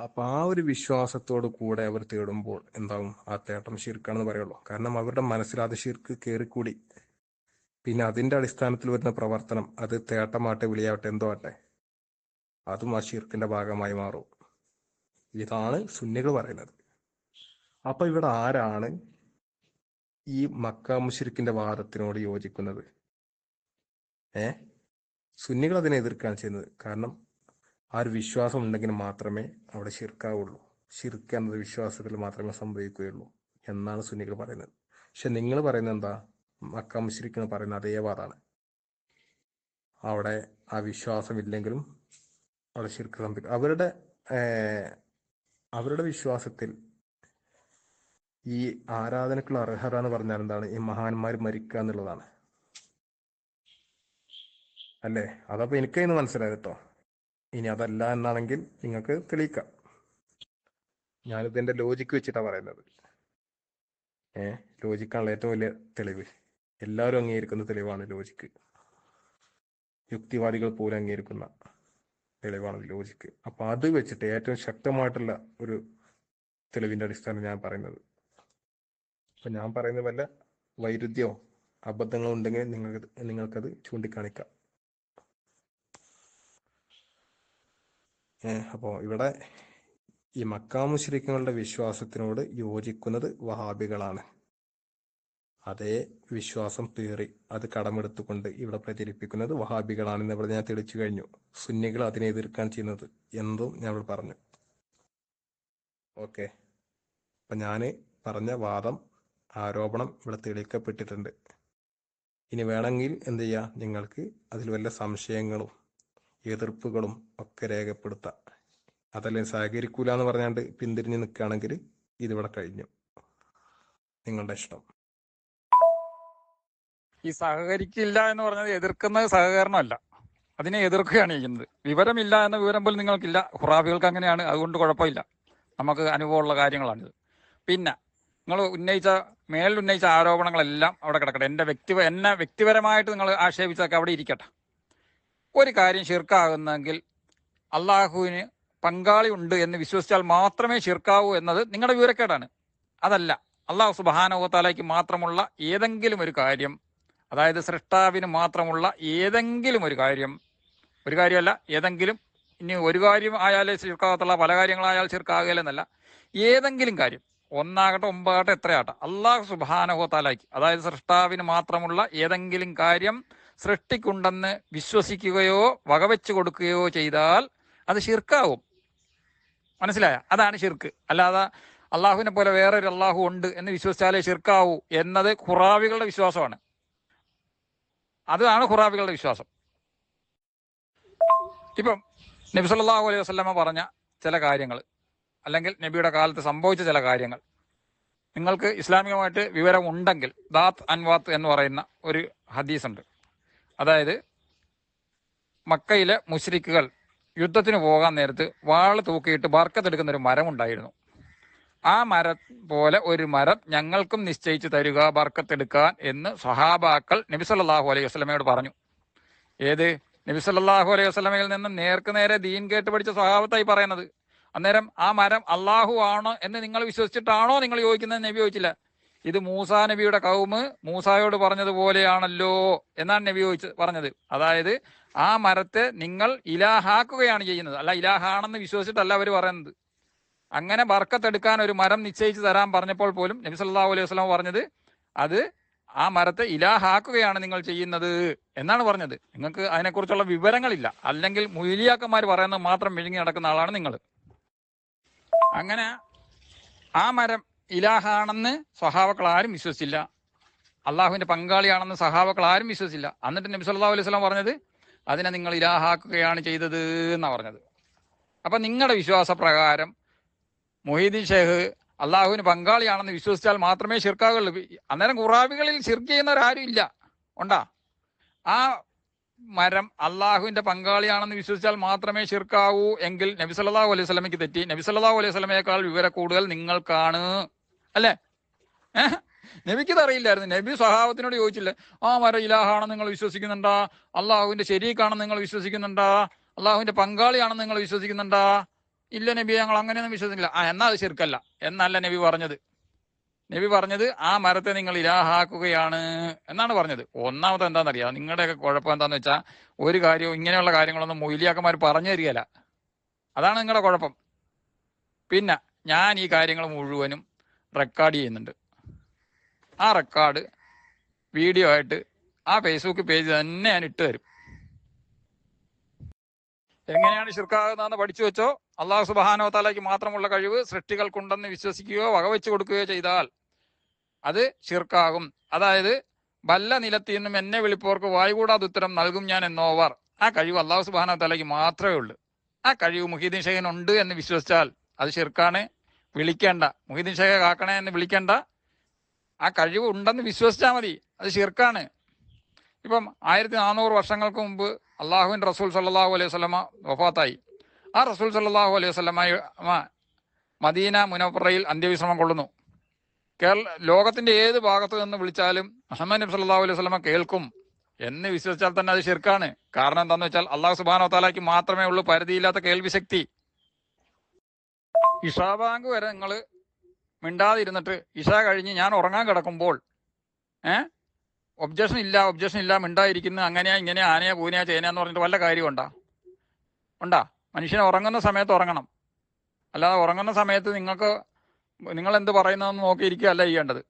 അപ്പൊ ആ ഒരു വിശ്വാസത്തോട് കൂടെ അവർ തേടുമ്പോൾ എന്താവും? ആ തേട്ടം ഷിർക്കാണെന്ന് പറയുള്ളൂ. കാരണം അവരുടെ മനസ്സിൽ അത് ഷിർക്ക് കയറിക്കൂടി പിന്നെ അതിന്റെ അടിസ്ഥാനത്തിൽ വരുന്ന പ്രവർത്തനം അത് തേട്ടമാട്ടെ വിളിയാവട്ടെ എന്തോ ആട്ടെ അതും ആ ഷിർക്കിന്റെ ഭാഗമായി മാറും. ഇതാണ് സുന്നികൾ പറയുന്നത്. അപ്പൊ ഇവിടെ ആരാണ് ഈ മക്ക മുഷിരിക്കിന്റെ വാദത്തിനോട് യോജിക്കുന്നത്? ഏ? സുന്നികൾ അതിനെ എതിർക്കാൻ ചെയ്യുന്നത്. കാരണം ആ ഒരു വിശ്വാസം ഉണ്ടെങ്കിൽ മാത്രമേ അവിടെ ശിർക്കാവുള്ളൂ. ശിർക്ക് എന്നത് വിശ്വാസത്തിൽ മാത്രമേ സംഭവിക്കുകയുള്ളൂ എന്നാണ് സുന്നികൾ പറയുന്നത്. പക്ഷെ നിങ്ങൾ പറയുന്നത് എന്താ? മക്ക മുഷിരിക്ക് എന്ന് പറയുന്ന അതേ വാദാണ്. അവിടെ ആ വിശ്വാസം ഇല്ലെങ്കിലും അവിടെ ശിർക്ക് സംഭവിക്കും അവരുടെ അവരുടെ വിശ്വാസത്തിൽ ഈ ആരാധനക്കുള്ള അർഹത എന്ന് പറഞ്ഞാൽ എന്താണ്? ഈ മഹാന്മാർ മരിക്കുക എന്നുള്ളതാണ്. അല്ലേ? അതപ്പോ എനിക്കതിന് മനസ്സിലായത് കേട്ടോ. ഇനി അതല്ല എന്നാണെങ്കിൽ നിങ്ങൾക്ക് തെളിയിക്കാം. ഞാനിത് എന്റെ ലോജിക്ക് വെച്ചിട്ടാണ് പറയുന്നത്. ഏ ലോജിക്കാണല്ലോ ഏറ്റവും വലിയ തെളിവ്. എല്ലാവരും അംഗീകരിക്കുന്ന തെളിവാണ് ലോജിക്ക് യുക്തിവാദികൾ പോലും അംഗീകരിക്കുന്ന തെളിവാണ് ലോജിക്ക് അപ്പൊ അത് വെച്ചിട്ട് ഏറ്റവും ശക്തമായിട്ടുള്ള ഒരു തെളിവിന്റെ അടിസ്ഥാനം ഞാൻ പറയുന്നത്. അപ്പൊ ഞാൻ പറയുന്നത് വല്ല വൈരുദ്ധ്യമോ അബദ്ധങ്ങളോ ഉണ്ടെങ്കിൽ നിങ്ങൾക്ക് നിങ്ങൾക്കത് ചൂണ്ടിക്കാണിക്കാം. അപ്പോൾ ഇവിടെ ഈ മക്കാമുശ്രീഖങ്ങളുടെ വിശ്വാസത്തിനോട് യോജിക്കുന്നത് വഹാബികളാണ്. അതേ വിശ്വാസം തീറി അത് കടമെടുത്തുകൊണ്ട് ഇവിടെ പ്രചരിപ്പിക്കുന്നത് വഹാബികളാണെന്ന് ഇവിടെ ഞാൻ തെളിച്ചു കഴിഞ്ഞു. സുന്നികൾ അതിനെ എതിർക്കാൻ ചെയ്യുന്നത് എന്തും ഞാൻ ഇവിടെ പറഞ്ഞു. ഓക്കെ. അപ്പം ഞാൻ പറഞ്ഞ വാദം ആരോപണം ഇവിടെ തെളിയിക്കപ്പെട്ടിട്ടുണ്ട്. ഇനി വേണമെങ്കിൽ എന്ത് ചെയ്യുക നിങ്ങൾക്ക് അതിൽ വല്ല സംശയങ്ങളും എതിർപ്പുകളും ഒക്കെ രേഖപ്പെടുത്താം. അതല്ലേ സഹകരിക്കൂല എന്ന് പറഞ്ഞാണ്ട് പിന്തിരിഞ്ഞ് നിൽക്കുകയാണെങ്കിൽ ഇതിവിടെ കഴിഞ്ഞു. നിങ്ങളുടെ ഇഷ്ടം. ഈ സഹകരിക്കില്ല എന്ന് പറഞ്ഞത് എതിർക്കുന്ന സഹകരണമല്ല. അതിനെ എതിർക്കുകയാണ് ചെയ്യുന്നത്. വിവരമില്ല എന്ന വിവരം പോലും നിങ്ങൾക്കില്ല. ഹുറാബികൾക്ക് അങ്ങനെയാണ്. അതുകൊണ്ട് കുഴപ്പമില്ല. നമുക്ക് അനുഭവമുള്ള കാര്യങ്ങളാണിത്. പിന്നെ നിങ്ങൾ ഉന്നയിച്ച മേലിൽ ഉന്നയിച്ച ആരോപണങ്ങളെല്ലാം അവിടെ കിടക്കട്ടെ. എന്റെ വ്യക്തി എന്നെ വ്യക്തിപരമായിട്ട് നിങ്ങൾ ആക്ഷേപിച്ചതൊക്കെ അവിടെ ഇരിക്കട്ടെ. ഒരു കാര്യം ഷിർക്കാകുന്നെങ്കിൽ അള്ളാഹുവിന് പങ്കാളി ഉണ്ട് എന്ന് വിശ്വസിച്ചാൽ മാത്രമേ ഷിർക്കാവൂ എന്നത് നിങ്ങളുടെ വിവരക്കേടാണ്. അതല്ല അള്ളാഹു സുബാനോത്താലേക്ക് മാത്രമുള്ള ഏതെങ്കിലും ഒരു കാര്യം അതായത് സൃഷ്ടാവിന് മാത്രമുള്ള ഏതെങ്കിലും ഒരു കാര്യം ഒരു കാര്യമല്ല ഏതെങ്കിലും ഇനി ഒരു കാര്യം ആയാലേ ചീർക്കാകത്തുള്ള പല കാര്യങ്ങളായാൽ ചീർക്കാകലെന്നല്ല ഏതെങ്കിലും കാര്യം ഒന്നാകട്ടെ ഒമ്പതാകട്ടെ എത്രയാട്ടെ അള്ളാഹു സുബാനഹോത്താലാക്കി അതായത് സൃഷ്ടാവിന് മാത്രമുള്ള ഏതെങ്കിലും കാര്യം സൃഷ്ടിക്കുണ്ടെന്ന് വിശ്വസിക്കുകയോ വകവെച്ച് കൊടുക്കുകയോ ചെയ്താൽ അത് ഷിർക്കാവും മനസ്സിലായ? അതാണ് ഷിർക്ക് അല്ലാതെ അള്ളാഹുവിനെ പോലെ വേറൊരു അള്ളാഹു ഉണ്ട് എന്ന് വിശ്വസിച്ചാലേ ഷിർക്കാവൂ എന്നത് ഖുറാവികളുടെ വിശ്വാസമാണ്. അതാണ് ഖുറാവികളുടെ വിശ്വാസം. ഇപ്പം നബി സല്ലല്ലാഹു അലൈഹി വസല്ലമ പറഞ്ഞ ചില കാര്യങ്ങൾ അല്ലെങ്കിൽ നബിയുടെ കാലത്ത് സംഭവിച്ച ചില കാര്യങ്ങൾ. നിങ്ങൾക്ക് ഇസ്ലാമികമായിട്ട് വിവരം ഉണ്ടെങ്കിൽ ദാത്ത് അൻവാത്ത് എന്ന് പറയുന്ന ഒരു ഹദീസ് ഉണ്ട് അതായത് മക്കയിലെ മുശ്രിക്കുകൾ യുദ്ധത്തിന് പോകാൻ നേരത്ത് വാൾ തൂക്കിയിട്ട് ബർക്കത്തെടുക്കുന്ന ഒരു മരം ഉണ്ടായിരുന്നു ആ മരം പോലെ ഒരു മരം ഞങ്ങൾക്കും നിശ്ചയിച്ചു തരിക ബർക്കത്തെടുക്കാൻ എന്ന് സഹാബാക്കൾ നബി സല്ലല്ലാഹു അലൈഹി വസ്ലമയോട് പറഞ്ഞു. ഏത്? നബി സല്ലല്ലാഹു അലൈഹി വസ്ലമയിൽ നിന്നും നേർക്ക് നേരെ ദീൻ കേട്ട് പഠിച്ച സ്വഭാവത്തായി പറയുന്നത്. അന്നേരം ആ മരം അള്ളാഹു ആണോ എന്ന് നിങ്ങൾ വിശ്വസിച്ചിട്ടാണോ നിങ്ങൾ ചോദിക്കുന്നത് നബി ചോദിച്ചില്ല. ഇത് മൂസാ നബിയുടെ കൗമ് മൂസായോട് പറഞ്ഞതുപോലെയാണല്ലോ എന്നാണ് നബി പറഞ്ഞത്. അതായത് ആ മരത്തെ നിങ്ങൾ ഇലാഹാക്കുകയാണ് ചെയ്യുന്നത്. അല്ല ഇലാഹാണെന്ന് വിശ്വസിച്ചിട്ടല്ല അവർ പറയുന്നത്. അങ്ങനെ ബർക്കത്തെടുക്കാൻ ഒരു മരം നിശ്ചയിച്ചു തരാൻ പറഞ്ഞപ്പോൾ പോലും നബി സല്ലാ അലൈഹി വസ്ലാം പറഞ്ഞത് അത് ആ മരത്തെ ഇലാഹാക്കുകയാണ് നിങ്ങൾ ചെയ്യുന്നത് എന്നാണ് പറഞ്ഞത്. നിങ്ങൾക്ക് അതിനെക്കുറിച്ചുള്ള വിവരങ്ങളില്ല. അല്ലെങ്കിൽ മുലിയാക്കന്മാർ പറയുന്നത് മാത്രം വിഴുങ്ങി നടക്കുന്ന ആളാണ് നിങ്ങൾ. അങ്ങനെ ആ മരം ഇലാഹാണെന്ന് സ്വഹാവക്കൾ ആരും വിശ്വസിച്ചില്ല. അള്ളാഹുവിന്റെ പങ്കാളിയാണെന്ന് സഹാബക്കൾ ആരും വിശ്വസിച്ചില്ല. എന്നിട്ട് നബി സല്ലല്ലാഹു അലൈഹി വസല്ലം പറഞ്ഞത് അതിനെ നിങ്ങൾ ഇലാഹാക്കുകയാണ് ചെയ്തത് എന്നാണ് പറഞ്ഞത്. അപ്പൊ നിങ്ങളുടെ വിശ്വാസപ്രകാരം മൊഹീദ്ദീൻ ഷേഖ് അള്ളാഹുവിന് പങ്കാളിയാണെന്ന് വിശ്വസിച്ചാൽ മാത്രമേ ഷിർക്കാകുള്ളൂ അന്നേരം ഖുറാബികളിൽ ഷിർക്ക് ചെയ്യുന്നവരാരും ഇല്ല. ഉണ്ടാ? ആ മരം അള്ളാഹുവിന്റെ പങ്കാളിയാണെന്ന് വിശ്വസിച്ചാൽ മാത്രമേ ഷിർക്കാവൂ എങ്കിൽ നബി സല്ലല്ലാഹു അലൈഹി സ്വലമയ്ക്ക് തെറ്റി. നബി സല്ലല്ലാഹു അലൈഹി സ്വലമയേക്കാൾ വിവര കൂടുതൽ നിങ്ങൾക്കാണ്. അല്ലേ? ഏഹ്? നബിക്കിത് അറിയില്ലായിരുന്നു. നബി സ്വഭാവത്തിനോട് ചോദിച്ചില്ല ആ വര ഇലാഹാണെന്ന് നിങ്ങൾ വിശ്വസിക്കുന്നുണ്ടാ? അള്ളാഹുവിന്റെ ശരീക്കാണെന്ന് നിങ്ങൾ വിശ്വസിക്കുന്നുണ്ടാ? അള്ളാഹുവിന്റെ പങ്കാളിയാണെന്ന് നിങ്ങൾ വിശ്വസിക്കുന്നുണ്ടാ? ഇല്ല നബി ഞങ്ങൾ അങ്ങനെയൊന്നും വിശ്വസിക്കില്ല ആ എന്നാ അത് ശരിക്കല്ല എന്നല്ല നബി പറഞ്ഞത്. നബി പറഞ്ഞത് ആ മരത്തെ നിങ്ങൾ ഇലാഹാക്കുകയാണ് എന്നാണ് പറഞ്ഞത്. ഒന്നാമത് എന്താണെന്നറിയാം? നിങ്ങളുടെയൊക്കെ കുഴപ്പം എന്താന്ന് വെച്ചാൽ ഒരു കാര്യവും ഇങ്ങനെയുള്ള കാര്യങ്ങളൊന്നും മൊയിലിയാക്കന്മാർ പറഞ്ഞു തരികയില്ല. അതാണ് നിങ്ങളുടെ കുഴപ്പം. പിന്നെ ഞാൻ ഈ കാര്യങ്ങൾ മുഴുവനും റെക്കോർഡ് ചെയ്യുന്നുണ്ട്. ആ റെക്കോർഡ് വീഡിയോ ആയിട്ട് ആ ഫേസ്ബുക്ക് പേജ് തന്നെ ഞാൻ ഇട്ട് തരും. എങ്ങനെയാണ് ശിർക്കാകുന്നതെന്ന് പഠിച്ചു വെച്ചോ? അള്ളാഹു സുബാനോ താലയ്ക്ക് മാത്രമുള്ള കഴിവ് സൃഷ്ടികൾക്കുണ്ടെന്ന് വിശ്വസിക്കുകയോ വകവെച്ചു കൊടുക്കുകയോ ചെയ്താൽ അത് ശിർക്കാകും. അതായത് വല്ല നിലത്തിൽ നിന്നും എന്നെ വിളിപ്പോർക്ക് വായുകൂടാതെ ഉത്തരം നൽകും ഞാൻ എന്നോവർ ആ കഴിവ് അള്ളാഹു സുബാനോ താലയ്ക്ക് മാത്രമേ ഉള്ളൂ. ആ കഴിവ് മുഹീദ്ദീൻ ഷെയ്ൻ ഉണ്ട് എന്ന് വിശ്വസിച്ചാൽ അത് ഷിർക്കാണ് വിളിക്കേണ്ട. മുഹീദ്ദീൻ ഷെയ്ഖെ കാക്കണേ എന്ന് വിളിക്കേണ്ട. ആ കഴിവ് ഉണ്ടെന്ന് വിശ്വസിച്ചാൽ മതി. അത് ശിർക്കാണ്. ഇപ്പം ആയിരത്തി നാനൂറ് വർഷങ്ങൾക്ക് മുമ്പ് അള്ളാഹുവിൻ റസൂൽ സല്ലാഹു അലൈഹി സ്വലമ വഫാത്തായി. ആ റസൂൽ സല്ലാഹു അലൈഹി സ്വലമ മദീന മുനപ്പറയിൽ അന്ത്യവിശ്രമം കൊള്ളുന്നു. കേരള ലോകത്തിന്റെ ഏത് ഭാഗത്തു നിന്ന് വിളിച്ചാലും മുഹമ്മദ് നബി സല്ലാഹു അലൈഹി സ്വലമ കേൾക്കും എന്ന് വിശ്വസിച്ചാൽ തന്നെ അത് ശിർക്കാണ്. കാരണം എന്താണെന്ന് വെച്ചാൽ അള്ളാഹു സുബാനോ താലാക്ക് മാത്രമേ ഉള്ളൂ പരിധിയില്ലാത്ത കേൾവി ശക്തി ഇഷാബാങ്ക് വരെ നിങ്ങൾ മിണ്ടാതിരുന്നിട്ട് ഇഷ കഴിഞ്ഞ് ഞാൻ ഉറങ്ങാൻ കിടക്കുമ്പോൾ ഏ? ഒബ്ജക്ഷൻ ഇല്ല ഒബ്ജക്ഷൻ ഇല്ല മിണ്ടായിരിക്കുന്നു അങ്ങനെയാ ഇങ്ങനെയാ ആനയാ പൂനയാ ചേനയാന്ന് പറഞ്ഞിട്ട് വല്ല കാര്യമുണ്ടാ ഉണ്ടാ? മനുഷ്യനെ ഉറങ്ങുന്ന സമയത്ത് ഉറങ്ങണം. അല്ലാതെ ഉറങ്ങുന്ന സമയത്ത് നിങ്ങൾക്ക് നിങ്ങൾ എന്ത് പറയുന്നതെന്ന് നോക്കിയിരിക്കുകയല്ല ചെയ്യേണ്ടത്.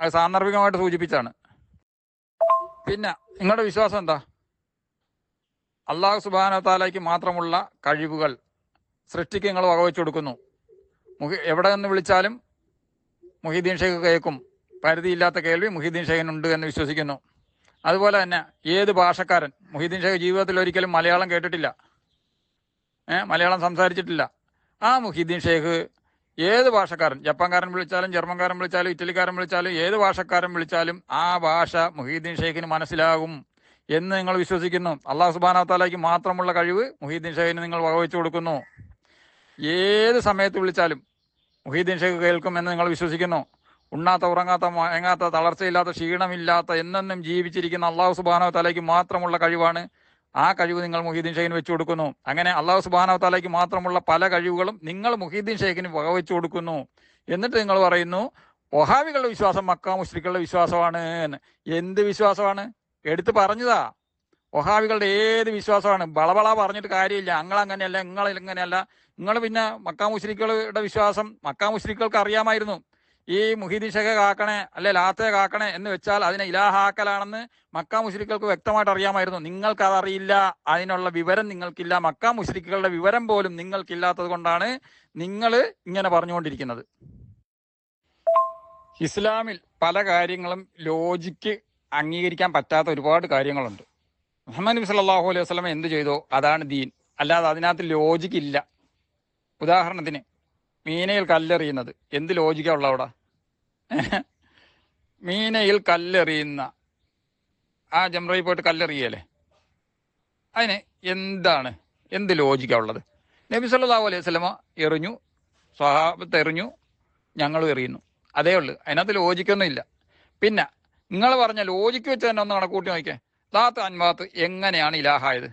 അത് സാന്ദർഭികമായിട്ട് സൂചിപ്പിച്ചാണ്. പിന്നെ നിങ്ങളുടെ വിശ്വാസം എന്താ? അള്ളാഹു സുബാനത്താലേക്ക് മാത്രമുള്ള കഴിവുകൾ സൃഷ്ടിക്ക് നിങ്ങൾ വകവെച്ചു കൊടുക്കുന്നു. മുഹി എവിടെ നിന്ന് വിളിച്ചാലും മുഹീദ്ദീൻ ഷെയ്ഖ് കേൾക്കും. പരിധിയില്ലാത്ത കേൾവി മുഹീദ്ദീൻ ഷെയ്ഖിനുണ്ട് എന്ന് വിശ്വസിക്കുന്നു. അതുപോലെ തന്നെ ഏത് ഭാഷക്കാരൻ? മുഹീദ്ദീൻ ഷെയ്ഖ് ജീവിതത്തിൽ ഒരിക്കലും മലയാളം കേട്ടിട്ടില്ല. മലയാളം സംസാരിച്ചിട്ടില്ല. ആ മുഹീദ്ദീൻ ഷെയ്ഖ് ഏത് ഭാഷക്കാരൻ? ജപ്പാൻകാരൻ വിളിച്ചാലും ജർമ്മൻകാരൻ വിളിച്ചാലും ഇറ്റലിക്കാരൻ വിളിച്ചാലും ഏത് ഭാഷക്കാരൻ വിളിച്ചാലും ആ ഭാഷ മുഹീദ്ദീൻ ഷെയ്ഖിന് മനസ്സിലാകും എന്ന് നിങ്ങൾ വിശ്വസിക്കുന്നു. അള്ളാഹു സുബാന മാത്രമുള്ള കഴിവ് മുഹീദ്ദീൻ ഷെയ്ഖിന് നിങ്ങൾ വകവെച്ചു കൊടുക്കുന്നു. ഏത് സമയത്ത് വിളിച്ചാലും മുഹീദ്ദീൻ ഷെയ്ഖ് കേൾക്കുമെന്ന് നിങ്ങൾ വിശ്വസിക്കുന്നു. ഉണ്ണാത്ത ഉറങ്ങാത്ത മയങ്ങാത്ത തളർച്ചയില്ലാത്ത ക്ഷീണമില്ലാത്ത എന്നെന്നും ജീവിച്ചിരിക്കുന്ന അള്ളാഹു സുബാനോ തലയ്ക്ക് മാത്രമുള്ള കഴിവാണ് ആ കഴിവ് നിങ്ങൾ മുഹീദ്ദീൻ ഷെയ്ഖിന് വെച്ചു കൊടുക്കുന്നു. അങ്ങനെ അള്ളാഹു സുബാനോ തലയ്ക്ക് മാത്രമുള്ള പല കഴിവുകളും നിങ്ങൾ മുഹീദ്ദീൻ ഷെയ്ഖിന് വകവെച്ചു കൊടുക്കുന്നു. എന്നിട്ട് നിങ്ങൾ പറയുന്നു ഒഹാവികളുടെ വിശ്വാസം മക്ക മുസ്ലിക്കുകളുടെ വിശ്വാസമാണ് എന്ത് വിശ്വാസമാണ്? എടുത്ത് പറഞ്ഞതാ. വഹാബികളുടെ ഏത് വിശ്വാസമാണ്? ബളബള പറഞ്ഞിട്ട് കാര്യമില്ല. നിങ്ങൾ അങ്ങനെയല്ല നിങ്ങൾ ഇങ്ങനെയല്ല നിങ്ങൾ പിന്നെ മക്കാ മുസ്ലിക്കുകളുടെ വിശ്വാസം മക്കാ മുസ്ലിക്കൾക്ക് അറിയാമായിരുന്നു. ഈ മുഹിദിഷക കാക്കണേ അല്ലെ ലാത്തെ കാക്കണേ എന്ന് വെച്ചാൽ അതിനെ ഇലാഹാക്കലാണെന്ന് മക്കാ മുസ്ലിക്കൾക്ക് വ്യക്തമായിട്ട് അറിയാമായിരുന്നു. നിങ്ങൾക്ക് അതറിയില്ല അതിനുള്ള വിവരം നിങ്ങൾക്കില്ല. മക്കാ മുസ്ലിക്കുകളുടെ വിവരം പോലും നിങ്ങൾക്കില്ലാത്തത് കൊണ്ടാണ് നിങ്ങൾ ഇങ്ങനെ പറഞ്ഞുകൊണ്ടിരിക്കുന്നത്. ഇസ്ലാമിൽ പല കാര്യങ്ങളും ലോജിക്ക് അംഗീകരിക്കാൻ പറ്റാത്ത ഒരുപാട് കാര്യങ്ങളുണ്ട്. മുഹമ്മദ് നബി സല്ലല്ലാഹു അലൈഹി വസ്ലമ എന്ത് ചെയ്തോ അതാണ് ദീൻ. അല്ലാതെ അതിനകത്ത് ലോജിക്ക് ഇല്ല. ഉദാഹരണത്തിന് മീനയിൽ കല്ലെറിയുന്നത്. എന്ത് ലോജിക്കാ ഉള്ള അവിടെ? മീനയിൽ കല്ലെറിയുന്ന. ആ ജംറയിൽ പോയിട്ട് കല്ലെറിയല്ലേ? അതിന് എന്താണ്? എന്ത് ലോജിക്കാ ഉള്ളത്? നബി സല്ലല്ലാഹു അലൈഹി വസല്ലമ എറിഞ്ഞു. സ്വഹാബത്ത് എറിഞ്ഞു. ഞങ്ങളും എറിയുന്നു. അതേ ഉള്ളൂ. അതിനകത്ത് ലോജിക്കൊന്നും ഇല്ല. പിന്നെ നിങ്ങൾ പറഞ്ഞ ലോജിക്ക് വെച്ച് തന്നെ ഒന്ന് കണക്കൂട്ടി നോക്കിയേ. ദാത്ത് അൻവാത്ത് എങ്ങനെയാണ് ഇലാഹായത്?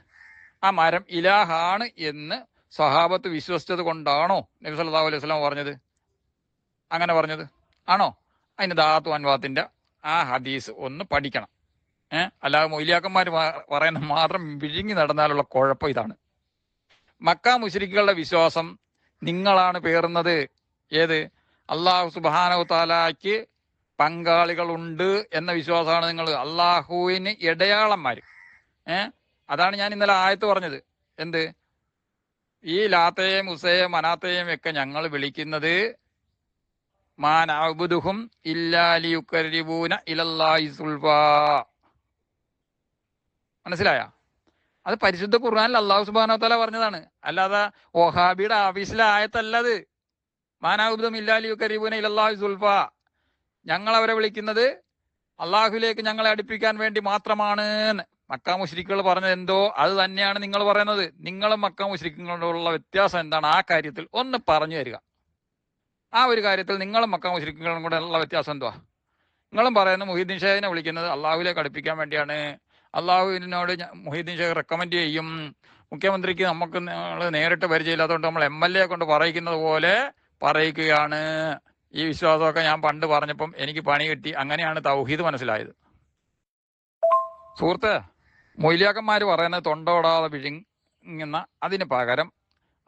ആ മരം ഇലാഹാണ് എന്ന് സഹാബത്ത് വിശ്വസിച്ചത് കൊണ്ടാണോ നബി സല്ലാ അലൈഹി സ്വലാം പറഞ്ഞത്? അങ്ങനെ പറഞ്ഞത്. ആണോ? അതിന് ദാത്തു അൻവാത്തിന്റെ ആ ഹദീസ് ഒന്ന് പഠിക്കണം. ഏഹ് അല്ലാതെ മൊയ്ലിയാക്കന്മാർ പറയുന്ന മാത്രം വിഴുങ്ങി നടന്നാലുള്ള കുഴപ്പം ഇതാണ്. മക്ക മുശ്രിക്കുകളുടെ വിശ്വാസം നിങ്ങളാണ് പേറുന്നത്. ഏത്? അള്ളാഹു സുബാനു താലാക്ക് പങ്കാളികളുണ്ട് എന്ന വിശ്വാസമാണ് നിങ്ങൾ. അള്ളാഹുവിന് ഇടയാളന്മാർ ഏ? അതാണ് ഞാൻ ഇന്നലെ ആയത്ത് പറഞ്ഞത്. എന്ത്? ഈ ലാത്തയും ഉസയും മനാത്തയും ഒക്കെ ഞങ്ങൾ വിളിക്കുന്നത് മാനാബുദുഹും ഇല്ലാലിയുക്കരിബൂന ഇലല്ലാഹി സുൽഫാ. മനസ്സിലായ? അത് പരിശുദ്ധ ഖുർആനിൽ അള്ളാഹു സുബാനോ പറഞ്ഞതാണ്. അല്ലാതെ ഓഹാബിയുടെ ആഫീസിലെ ആയത്തല്ലത്. മാനാബുദും ഇല്ലാലിയുക്കരിബൂന ഇലല്ലാഹി സുൽഫാ. ഞങ്ങൾ അവരെ വിളിക്കുന്നത് അള്ളാഹുലേക്ക് ഞങ്ങളെ അടുപ്പിക്കാൻ വേണ്ടി മാത്രമാണ് മക്ക മുശ്രിക്കുകൾ പറഞ്ഞത് എന്തോ അത് തന്നെയാണ് നിങ്ങൾ പറയുന്നത്. നിങ്ങളും മക്ക മുഷ്രിക്കുകളോടുള്ള വ്യത്യാസം എന്താണ്? ആ കാര്യത്തിൽ ഒന്ന് പറഞ്ഞു തരിക. ആ ഒരു കാര്യത്തിൽ നിങ്ങളും മക്ക മുഷ്രിക്കുകളും കൂടെ ഉള്ള വ്യത്യാസം എന്തുവാ? നിങ്ങളും പറയുന്നത് മുഹീദ്ദീൻ ഷേഖിനെ വിളിക്കുന്നത് അള്ളാഹുലേക്ക് അടുപ്പിക്കാൻ വേണ്ടിയാണ്. അള്ളാഹുവിനോട് മുഹീദ്ദീൻ ഷേഖ് റെക്കമെൻഡ് ചെയ്യും. മുഖ്യമന്ത്രിക്ക് നമുക്ക് നേരിട്ട് പരിചയമില്ലാത്തതുകൊണ്ട് നമ്മൾ എം എൽ എ കൊണ്ട് പറയിക്കുന്നത് പോലെ പറയിക്കുകയാണ്. ഈ വിശ്വാസമൊക്കെ ഞാൻ പണ്ട് പറഞ്ഞപ്പം എനിക്ക് പണി കിട്ടി. അങ്ങനെയാണ് തൗഹീദ് മനസ്സിലായത്. സുഹൃത്ത് മൊയ്ലിയാക്കന്മാർ പറയുന്നത് തൊണ്ടോടാതെ വിഴുങ്ങുന്ന അതിന് പകരം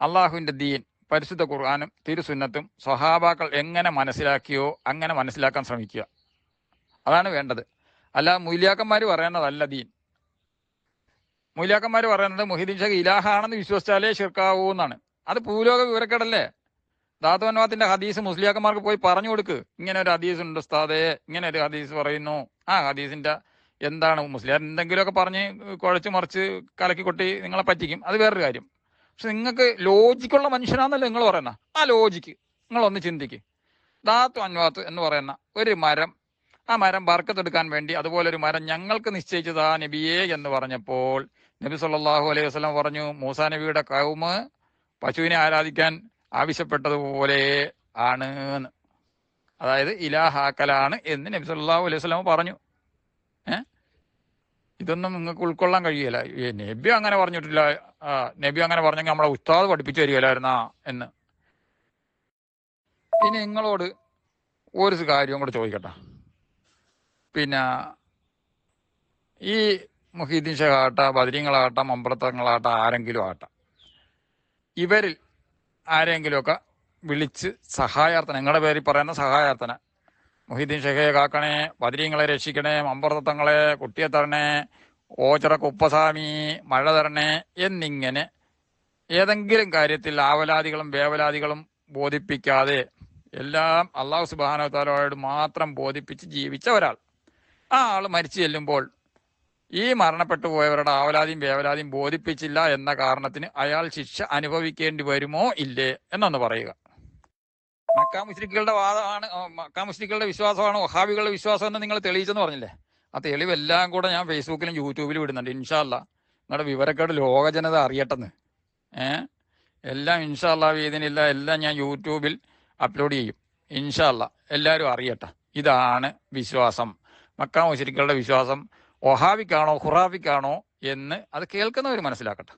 അള്ളാഹുവിന്റെ ദീൻ പരിശുദ്ധ ഖുർആാനും തിരുസുന്നത്തും സ്വഹാബാക്കൾ എങ്ങനെ മനസ്സിലാക്കിയോ അങ്ങനെ മനസ്സിലാക്കാൻ ശ്രമിക്കുക. അതാണ് വേണ്ടത്. അല്ല മൂല്യാക്കന്മാർ പറയുന്നതല്ല ദീൻ. മൂല്യാക്കന്മാർ പറയുന്നത് മുഹിദ്ദീൻ ഷേഖ് ഇലാഹാണെന്ന് വിശ്വസിച്ചാലേ ഷിർക്കാവൂ എന്നാണ്. അത് ഭൂലോക വിവരക്കേടല്ലേ? ധാതുവൻവാത്തിന്റെ ഹദീസ് മുസ്ലിയാക്കന്മാർക്ക് പോയി പറഞ്ഞു കൊടുക്ക്. ഇങ്ങനെ ഒരു ഹദീസ് ഉണ്ട് ഉസ്താദേ ഇങ്ങനെ ഒരു ഹദീസ് പറയുന്നു. ആ ഹദീസിന്റെ എന്താണ് മുസ്ലിയാർ എന്തെങ്കിലുമൊക്കെ പറഞ്ഞ് കുഴച്ച് മറിച്ച് കലക്കി കൊട്ടി നിങ്ങളെ പറ്റിക്കും. അത് വേറൊരു കാര്യം. പക്ഷെ നിങ്ങൾക്ക് ലോജിക്കുള്ള മനുഷ്യനാന്നല്ലോ നിങ്ങൾ പറയുന്ന? ആ ലോജിക്ക് നിങ്ങളൊന്ന് ചിന്തിക്ക്. ദാത്തു അൻവാത്ത് എന്ന് പറയുന്ന ഒരു മരം ആ മരം വർക്കത്തെടുക്കാൻ വേണ്ടി അതുപോലെ ഒരു മരം ഞങ്ങൾക്ക് നിശ്ചയിച്ചതാ നബിയെ എന്ന് പറഞ്ഞപ്പോൾ നബി സല്ലാഹു അലൈഹി വസല്ലം പറഞ്ഞു മൂസാ നബിയുടെ കൗമ് പശുവിനെ ആരാധിക്കാൻ ആവശ്യപ്പെട്ടതുപോലെ ആണ് അതായത് ഇലാഹാക്കലാണ് എന്ന് നബി സല്ലല്ലാഹു അലൈഹി വസല്ലം പറഞ്ഞു. ഏ? ഇതൊന്നും നിങ്ങൾക്ക് ഉൾക്കൊള്ളാൻ കഴിയില്ല. നബി അങ്ങനെ പറഞ്ഞിട്ടില്ല. നബി അങ്ങനെ പറഞ്ഞെങ്കിൽ നമ്മളെ ഉസ്താദ് പഠിപ്പിച്ചു തരികയില്ലായിരുന്നാ എന്ന്. ഇനി നിങ്ങളോട് ഒരു കാര്യം കൂടെ ചോദിക്കട്ടെ. പിന്നെ ഈ മുഹീദ്ദീൻ ഷെഹാട്ട ബദരീങ്ങളാകട്ടെ മമ്പ്രത്തങ്ങളാകട്ടെ ആരെങ്കിലും ആകട്ടെ. ഇവരിൽ ആരെങ്കിലുമൊക്കെ വിളിച്ച് സഹായാർത്ഥന നിങ്ങളുടെ പേരിൽ പറയുന്ന സഹായാർത്ഥന. മുഹിദ്ദീൻ ഷെഹയെ കാക്കണേ ബദരീങ്ങളെ രക്ഷിക്കണേ മമ്പറത്തങ്ങളെ കുട്ടിയെ തരണേ ഓച്ചറ കുപ്പസ്വാമി മഴ തരണേ എന്നിങ്ങനെ ഏതെങ്കിലും കാര്യത്തിൽ ആവലാദികളും വേവലാദികളും ബോധിപ്പിക്കാതെ എല്ലാം അള്ളാഹു സുബാനോട് മാത്രം ബോധിപ്പിച്ച് ജീവിച്ച ഒരാൾ. ആ ആൾ മരിച്ചു ചെല്ലുമ്പോൾ ഈ മരണപ്പെട്ടു പോയവരുടെ ആവലാതിയും വേവലാതിയും ബോധിപ്പിച്ചില്ല എന്ന കാരണത്തിന് അയാൾ ശിക്ഷ അനുഭവിക്കേണ്ടി വരുമോ ഇല്ലേ? എന്നൊന്ന് പറയുക. മക്കാ മുസ്ലിക്കുകളുടെ വാദമാണ് മക്കാ മുസ്ലിക്കുകളുടെ വിശ്വാസമാണ്? വഹാബികളുടെ വിശ്വാസം എന്ന് നിങ്ങൾ തെളിയിച്ചെന്ന് പറഞ്ഞില്ലേ? ആ തെളിവെല്ലാം കൂടെ ഞാൻ ഫേസ്ബുക്കിലും യൂട്യൂബിലും ഇടുന്നുണ്ട് ഇൻഷാല്ല നിങ്ങളുടെ വിവരക്കേട് ലോകജനത അറിയട്ടെന്ന്. ഏ? എല്ലാം ഇൻഷാല്ല വീതിനില്ല എല്ലാം ഞാൻ യൂട്യൂബിൽ അപ്ലോഡ് ചെയ്യും. ഇൻഷാല്ല എല്ലാവരും അറിയട്ടെ. ഇതാണ് വിശ്വാസം. മക്കാ മുസ്ലിക്കുകളുടെ വിശ്വാസം. ഒഹാബിക്കാണോ ഹുറാവിക്കാണോ എന്ന് അത് കേൾക്കുന്നവർ മനസ്സിലാക്കട്ടെ.